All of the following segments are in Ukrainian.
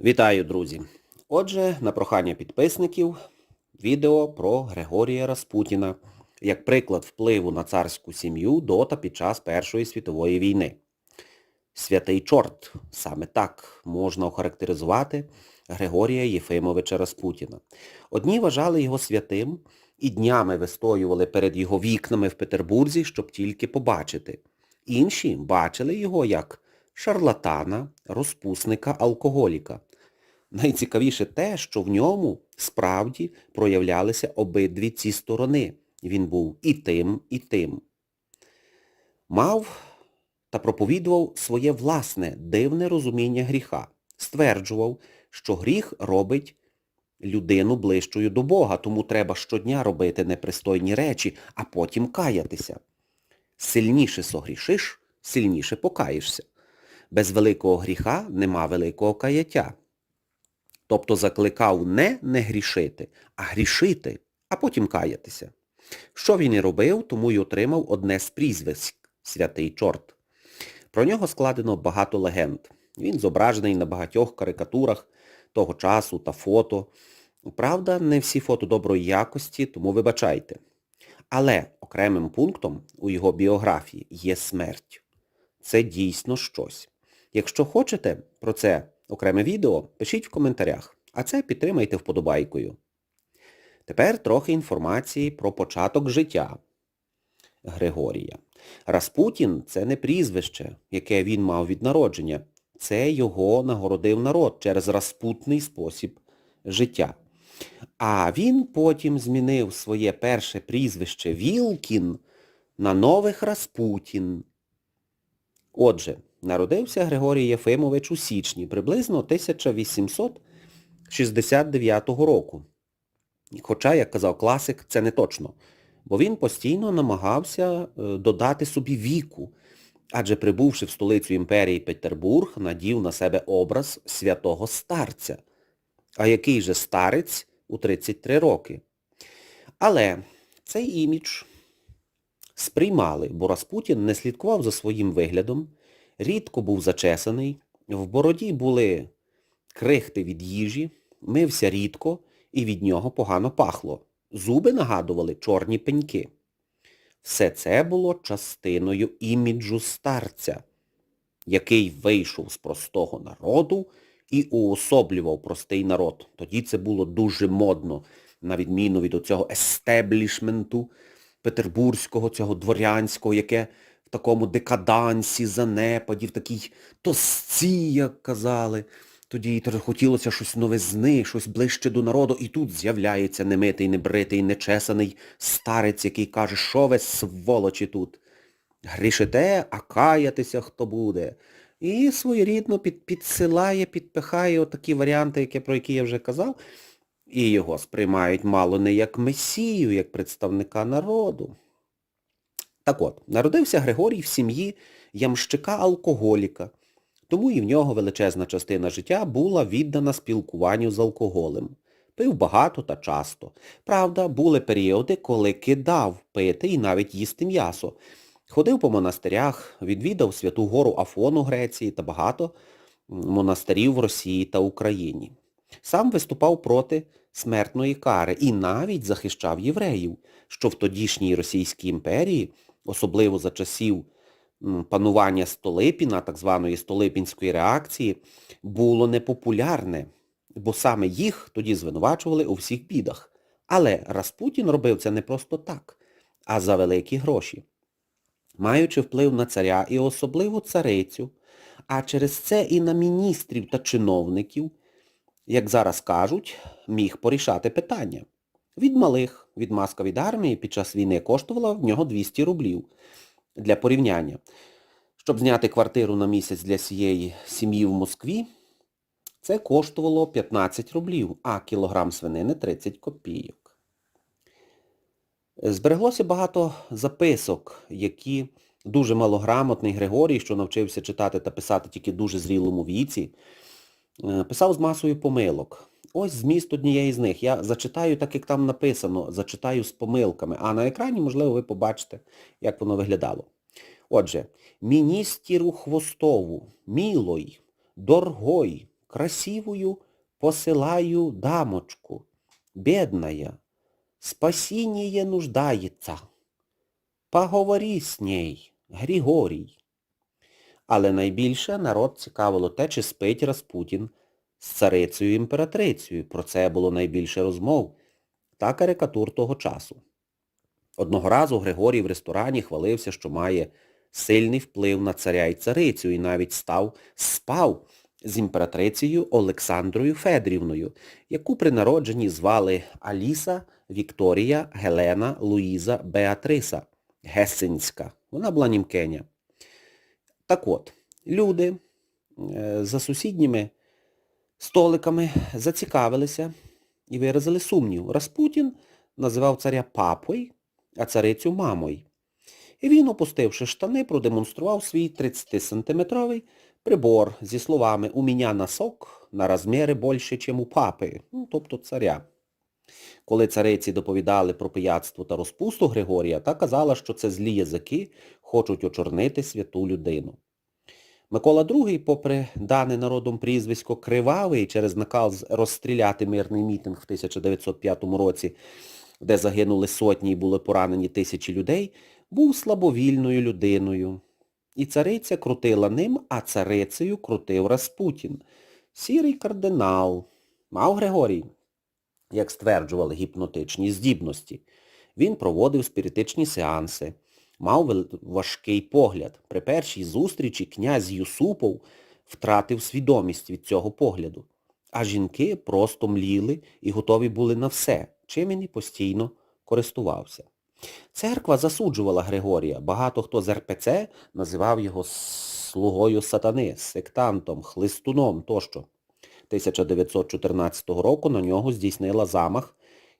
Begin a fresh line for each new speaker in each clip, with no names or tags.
Вітаю, друзі! Отже, на прохання підписників, відео про Григорія Распутіна як приклад впливу на царську сім'ю до та під час Першої світової війни. Святий чорт, саме так можна охарактеризувати Григорія Єфимовича Распутіна. Одні вважали його святим і днями вистоювали перед його вікнами в Петербурзі, щоб тільки побачити. Інші бачили його як шарлатана, розпусника, алкоголіка. Найцікавіше те, що в ньому справді проявлялися обидві ці сторони. Він був і тим, і тим. Мав та проповідував своє власне дивне розуміння гріха. Стверджував, що гріх робить людину ближчою до Бога, тому треба щодня робити непристойні речі, а потім каятися. Сильніше согрішиш, сильніше покаєшся. Без великого гріха нема великого каяття. Тобто закликав не не грішити, а грішити, а потім каятися. Що він і робив, тому й отримав одне з прізвиськ – святий чорт. Про нього складено багато легенд. Він зображений на багатьох карикатурах того часу та фото. Правда, не всі фото доброї якості, тому вибачайте. Але окремим пунктом у його біографії є смерть. Це дійсно щось. Якщо хочете про це окреме відео, пишіть в коментарях, а це підтримайте вподобайкою. Тепер трохи інформації про початок життя Григорія. Распутін – це не прізвище, яке він мав від народження. Це його нагородив народ через розпутний спосіб життя. А він потім змінив своє перше прізвище Вілкін на нових Распутін. Отже, народився Григорій Єфимович у січні, приблизно 1869 року. Хоча, як казав класик, це не точно, бо він постійно намагався е, додати собі віку, адже прибувши в столицю імперії Петербург, надів на себе образ святого старця. А який же старець у 33 роки? Але цей імідж сприймали, бо Распутін не слідкував за своїм виглядом, рідко був зачесаний, в бороді були крихти від їжі, мився рідко і від нього погано пахло. Зуби нагадували чорні пеньки. Все це було частиною іміджу старця, який вийшов з простого народу і уособлював простий народ. Тоді це було дуже модно, на відміну від оцього естеблішменту петербурзького, цього дворянського, яке в такому декадансі, занепаді, в такій тосці, як казали. Тоді теж хотілося щось новизни, щось ближче до народу, і тут з'являється немитий, небритий, нечесаний старець, який каже, що ви сволочі тут. Грішите, а каятися хто буде. І своєрідно під, підсилає, підпихає отакі варіанти, які, про які я вже казав, і його сприймають мало не як месію, як представника народу. Так от, народився Григорій в сім'ї ямщика-алкоголіка, тому і в нього величезна частина життя була віддана спілкуванню з алкоголем. Пив багато та часто. Правда, були періоди, коли кидав пити і навіть їсти м'ясо. Ходив по монастирях, відвідав Святу Гору Афон у Греції та багато монастирів в Росії та Україні. Сам виступав проти смертної кари і навіть захищав євреїв, що в тодішній Російській імперії, особливо за часів панування Столипіна, так званої Столипінської реакції, було непопулярне, бо саме їх тоді звинувачували у всіх бідах. Але Распутін робив це не просто так, а за великі гроші. Маючи вплив на царя і особливо царицю, а через це і на міністрів та чиновників, як зараз кажуть, міг порішати питання. Від малих, від маска від армії під час війни коштувала в нього 200 рублів для порівняння. Щоб зняти квартиру на місяць для цієї сім'ї в Москві, це коштувало 15 рублів, а кілограм свинини 30 копійок. Збереглося багато записок, які дуже малограмотний Григорій, що навчився читати та писати тільки дуже зрілому віці, писав з масою помилок. Ось зміст однієї з них. Я зачитаю так, як там написано, зачитаю з помилками, а на екрані, можливо, ви побачите, як воно виглядало. Отже, міністіру хвостову, мілой, доргой, красивую посылаю дамочку, бедная, спасіння нуждається. Поговори з ней, Григорій. Але найбільше народ цікавило те, чи спить Распутін з царицею імператрицею. Про це було найбільше розмов та карикатур того часу. Одного разу Григорій в ресторані хвалився, що має сильний вплив на царя і царицю, і навіть став, спав з імператрицею Олександрою Федрівною, яку при народженні звали Аліса, Вікторія, Гелена, Луїза, Беатриса, Гесенська. Вона була німкеня. Так от, люди е, за сусідніми столиками зацікавилися і виразили сумнів. Распутін називав царя папою, а царицю мамою. І він, опустивши штани, продемонстрував свій 30-сантиметровий прибор зі словами «У мене носок на розміри більше, ніж у папи», ну, тобто царя. Коли цариці доповідали про пияцтво та розпусту Григорія, та казала, що це злі язики хочуть очорнити святу людину. Микола II, попри дане народом прізвисько Кривавий через наказ розстріляти мирний мітинг в 1905 році, де загинули сотні і були поранені тисячі людей, був слабовільною людиною. І цариця крутила ним, а царицею крутив Распутін. Сірий кардинал. Мав Григорій, як стверджували гіпнотичні здібності. Він проводив спіритичні сеанси, мав важкий погляд. При першій зустрічі князь Юсупов втратив свідомість від цього погляду. А жінки просто мліли і готові були на все, чим він і постійно користувався. Церква засуджувала Григорія. Багато хто з РПЦ називав його слугою сатани, сектантом, хлистуном тощо. 1914 року на нього здійснила замах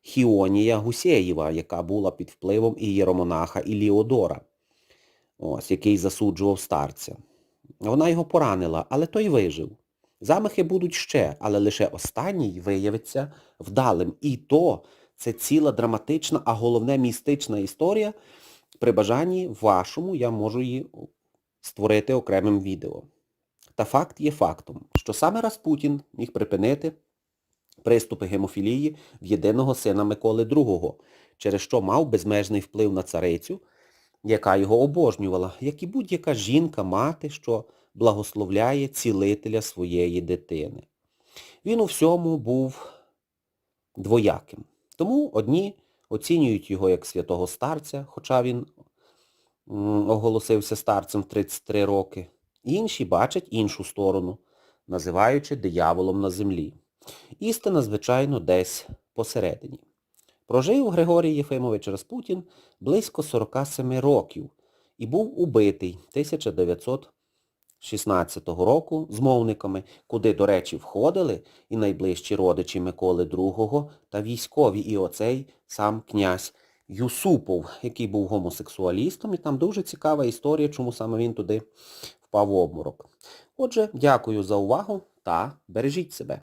Хіонія Гусєєва, яка була під впливом ієромонаха Іліодора, ось, який засуджував старця. Вона його поранила, але той вижив. Замахи будуть ще, але лише останній виявиться вдалим. І то це ціла драматична, а головне містична історія. При бажанні вашому я можу її створити окремим відео. Та факт є фактом, що саме Распутін міг припинити приступи гемофілії в єдиного сина Миколи II, через що мав безмежний вплив на царицю, яка його обожнювала, як і будь-яка жінка, мати, що благословляє цілителя своєї дитини. Він у всьому був двояким. Тому одні оцінюють його як святого старця, хоча він оголосився старцем в 33 роки. Інші бачать іншу сторону, називаючи дияволом на землі. Істина, звичайно, десь посередині. Прожив Григорій Єфимович Распутін близько 47 років і був убитий 1916 року змовниками, куди, до речі, входили і найближчі родичі Миколи II та військові, і оцей сам князь Юсупов, який був гомосексуалістом, і там дуже цікава історія, чому саме він туди впав в обморок. Отже, дякую за увагу та бережіть себе.